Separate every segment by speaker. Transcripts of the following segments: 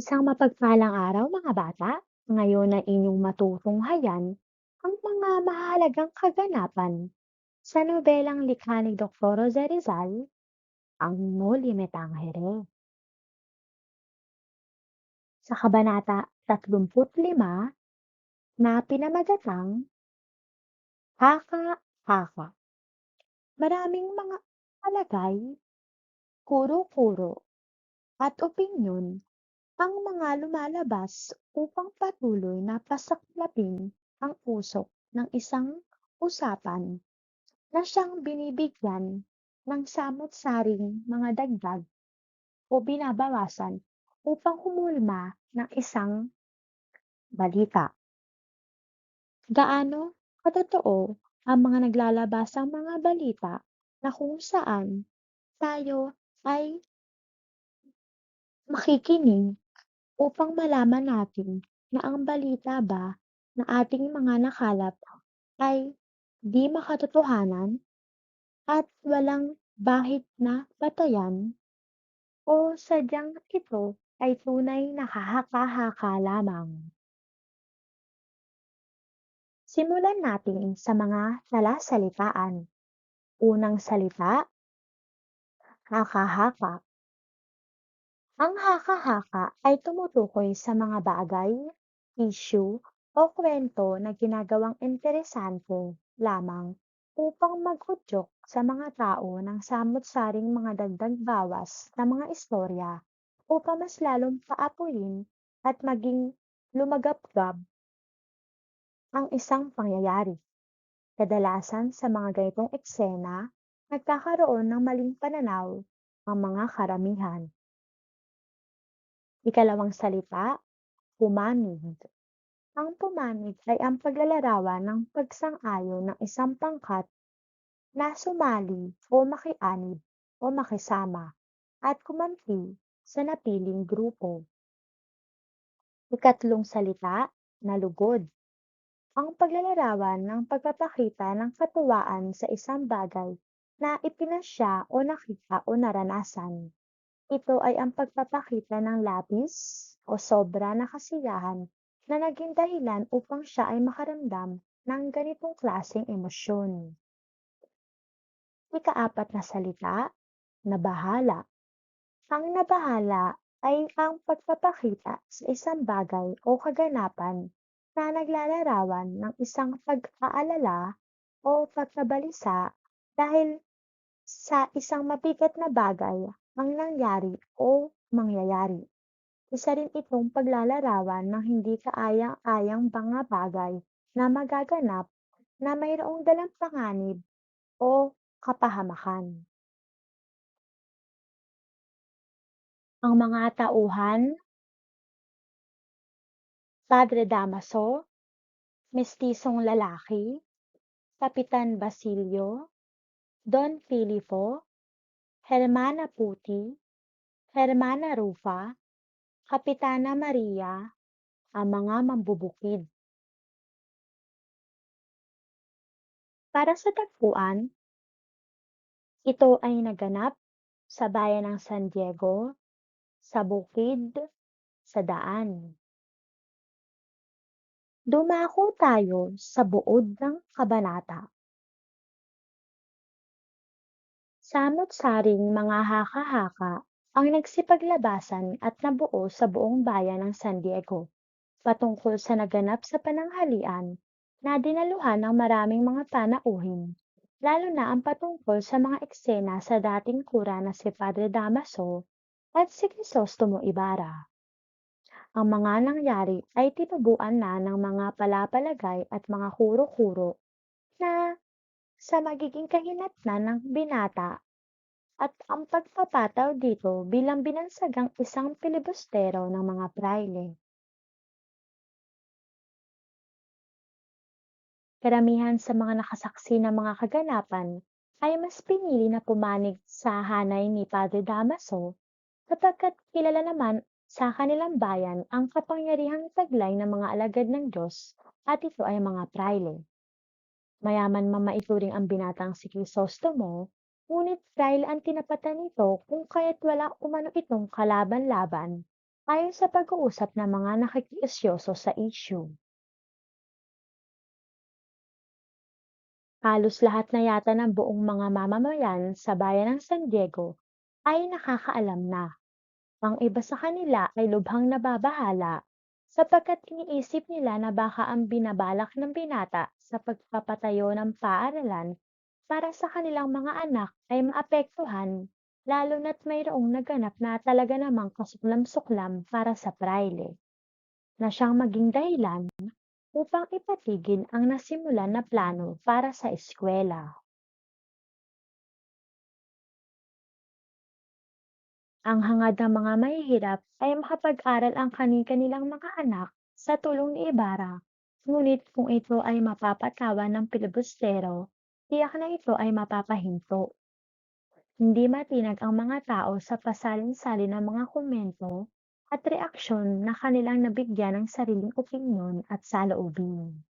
Speaker 1: Isang mapagpalang araw mga bata. Ngayon ay inyong matutunghayan ang mga mahalagang kaganapan sa nobelang likha ni Dr. Jose Rizal, ang No Limitang Here. Sa Kabanata 35 na pinamagatang Haka-Haka. Maraming mga palagay, kuro-kuro, at opinyon ang mga lumalabas upang patuloy na pasaklapin ang usok ng isang usapan na siyang binibigyan ng samot-saring mga dagdag o binabawasan upang humulma ng isang balita. Gaano katotoo ang mga naglalabasang mga balita na kung saan tayo ay makikinig upang malaman natin na ang balita ba na ating mga nakalap ay di makatotohanan at walang bahid na batayan o sadyang ito ay tunay na kahaka-haka lamang. Simulan natin sa mga talasalitaan. Unang salita, haka-haka. Ang haka-haka ay tumutukoy sa mga bagay, issue, o kwento na ginagawang interesante lamang upang magudyok sa mga tao ng samot-saring mga dagdag bawas na mga istorya upang mas lalong paapurin at maging lumagapgap ang isang pangyayari. Kadalasan sa mga ganitong eksena, nagkakaroon ng maling pananaw ang mga karamihan. Ikalawang salita, pumanig. Ang pumanig ay ang paglalarawan ng pagsang-ayon ng isang pangkat na sumali o makianib o makisama at kumampi sa napiling grupo. Ikatlong salita, nalugod. Ang paglalarawan ng pagpapakita ng katuwaan sa isang bagay na ipinasya o nakita o naranasan. Ito ay ang pagpapakita ng labis o sobra na kasiyahan na naging dahilan upang siya ay makaramdam ng ganitong klaseng emosyon. Ikaapat na salita, nabahala. Ang nabahala ay ang pagpapakita sa isang bagay o kaganapan na naglalarawan ng isang pag-aalala o pagkabalisa dahil sa isang mabigat na bagay ang nangyari o mangyayari. Isa rin itong paglalarawan ng hindi kaayang-ayang mga bagay na magaganap na mayroong dalang panganib o kapahamakan. Ang mga tauhan, Padre Damaso, Mestisong Lalaki, Kapitan Basilio, Don Filippo, Hermana Puti, Hermana Rufa, Kapitana Maria, ang mga mambubukid. Para sa tagpuan, ito ay naganap sa bayan ng San Diego, sa bukid, sa daan. Dumako tayo sa buod ng kabanata. Samot-saring mga haka-haka ang nagsipaglabasan at nabuo sa buong bayan ng San Diego patungkol sa naganap sa pananghalian na dinaluhan ng maraming mga panauhin, lalo na ang patungkol sa mga eksena sa dating kura na si Padre Damaso at si Crisostomo Ibarra. Ang mga nangyari ay tinubuan na ng mga palapalagay at mga kuro-kuro na sa magiging kahinatnan ng binata at ang pagpapataw dito bilang binansagang isang pilibustero ng mga praile. Karamihan sa mga nakasaksi ng mga kaganapan ay mas pinili na pumanig sa hanay ni Padre Damaso sapagkat kilala naman sa kanilang bayan ang kapangyarihang taglay ng mga alagad ng Diyos at ito ay mga praile. Mayaman man maituring ang binatang si Crisostomo, ngunit dahil ang tinapatan nito kung kaya't wala umano itong kalaban-laban Ayon sa pag-uusap ng mga nakikiisyoso sa issue, halos lahat na yata ng buong mga mamamayan sa bayan ng San Diego ay nakakaalam na. Ang iba sa kanila ay lubhang nababahala sapagkat iniisip nila na baka ang binabalak ng binata sa pagpapatayo ng paaralan para sa kanilang mga anak ay maapektuhan lalo na't mayroong naganap na talaga namang kasuklam-suklam para sa praile na siyang maging dahilan upang ipatigil ang nasimulan na plano para sa eskwela. Ang hangad ng mga mahihirap ay makapag-aral ang kani-kanilang mga anak sa tulong ni Ibarra, ngunit kung ito ay mapapatawan ng pilibustero, tiyak na ito ay mapapahinto. Hindi matinag ang mga tao sa pasalin-salin ng mga komento at reaksyon na kanilang nabigyan ng sariling opinyon at saloobin.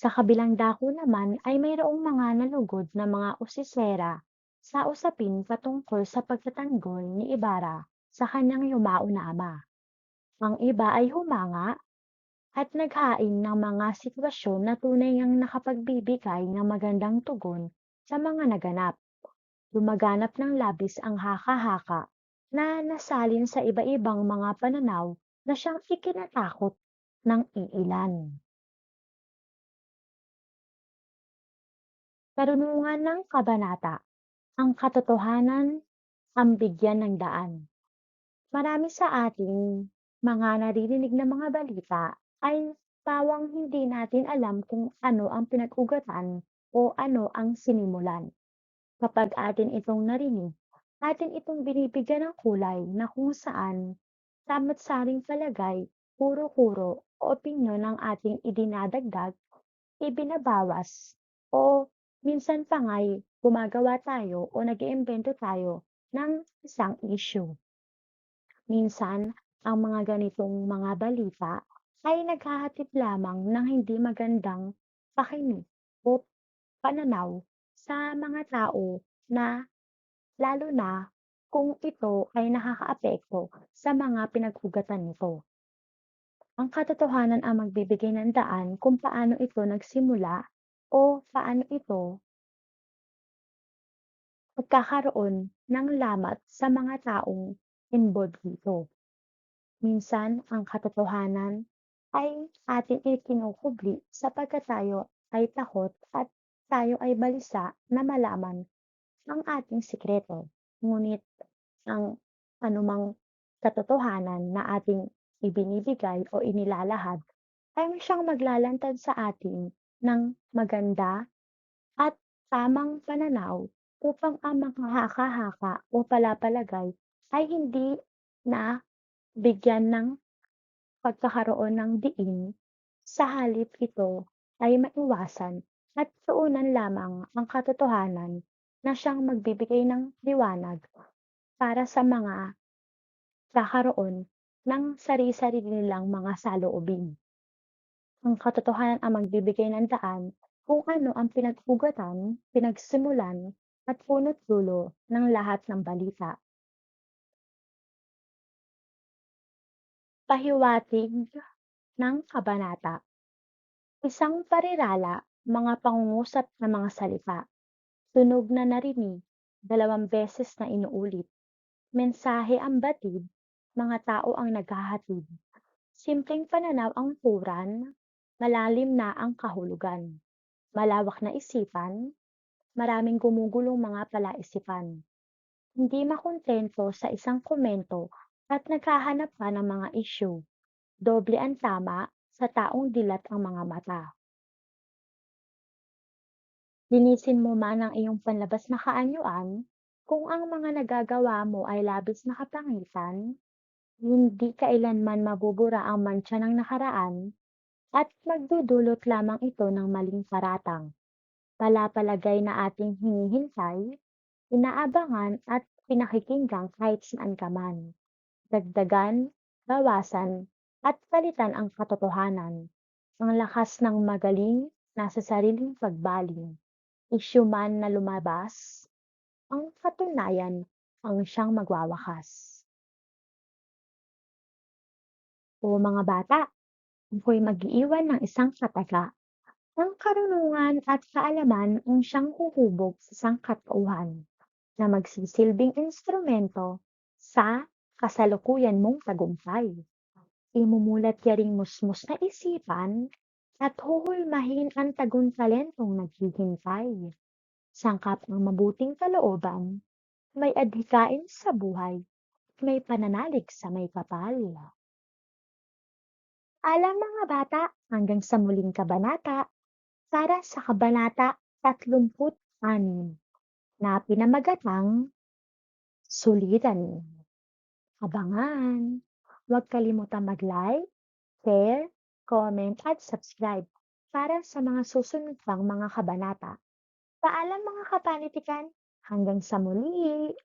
Speaker 1: Sa kabilang dako naman ay mayroong mga nalugod na mga usisera sa usapin patungkol sa pagtatanggol ni Ibarra sa kanyang yumao na ama. Ang iba ay humanga at naghain ng mga sitwasyon na tunay ngang nakapagbibigay ng magandang tugon sa mga naganap. Lumaganap ng labis ang haka-haka na nasalin sa iba-ibang mga pananaw na siyang ikinatakot ng iilan. Karunungan ng kabanata, ang katotohanan ang bigyan ng daan. Marami sa ating mga naririnig na mga balita ay pawang hindi natin alam kung ano ang pinag-ugatan o ano ang sinimulan. Kapag atin itong narinig, atin itong binibigyan ng kulay na kung saan tama't-saring palagay, puro-kuro o opinyon ng ating idinadagdag, ibinabawas, o minsan pa nga'y gumagawa tayo o nag-iimbento tayo ng isang issue. Minsan, ang mga ganitong mga balita ay naghahatid lamang ng hindi magandang pakinig o pananaw sa mga tao na lalo na kung ito ay nakakaapekto sa mga pinag-ugatan nito. Ang katotohanan ang magbibigay ng daan kung paano ito nagsimula o paano ito magkakaroon ng lamat sa mga taong involved dito. Minsan, ang katotohanan ay atin ikinukubli sapagkat tayo ay takot at tayo ay balisa na malaman ang ating sikreto. Ngunit ang anumang katotohanan na ating ibinibigay o inilalahad ay siyang maglalantad sa atin ng maganda at tamang pananaw upang ang mga haka-haka o palapalagay ay hindi na bigyan ng pagkakaroon ng diin, sa halip ito ay maiwasan at tuunan lamang ang katotohanan na siyang magbibigay ng liwanag para sa mga kakaroon ng sari-sarili nilang mga saloobin. Ang katotohanan ang magbibigay ng daan kung ano ang pinag-ugatan, pinagsimulan, at punot dulo ng lahat ng balita. Pahiwatig ng kabanata. Isang parirala, mga pangungusap na mga salita. Tunog na narinig, dalawang beses na inuulit. Mensahe ang batid, mga tao ang naghahatid. Simpleng pananaw ang puran, malalim na ang kahulugan. Malawak na isipan, maraming gumugulong mga palaisipan. Hindi makontento sa isang komento at naghahanap pa ng mga issue. Doble ang tama sa taong dilat ang mga mata. Linisin mo man ang iyong panlabas na kaanyuan, kung ang mga nagagawa mo ay labis na kapangitan, hindi kailanman mabubura ang mantsa ng nakaraan, at magdudulot lamang ito ng maling paratang palapalagay na ating hinihintay, inaabangan at pinakikinggan kahit saan ka. Dagdagan, bawasan, at palitan ang katotohanan. Ang lakas ng magaling nasa sariling pagbaling. Isyu man na lumabas, ang katunayan ang siyang magwawakas. O mga bata, ako'y mag-iiwan ng isang kataga. Ang karunungan at kaalaman ang siyang huhubog sa sangkatauhan na magsisilbing instrumento sa kasalukuyan mong tagumpay. Imumulat niya ring musmos na isipan at huhulmahin ang tagun-talentong naghihintay. Sangkap ang mabuting kalooban, may adhikain sa buhay, may pananalig sa may kapal. Alam mga bata, hanggang sa muling kabanata, para sa kabanata 36 na pinamagatang Suliran. Abangan! Huwag kalimutang mag-like, share, comment at subscribe para sa mga susunod pang mga kabanata. Paalam mga kapanitikan, hanggang sa muli!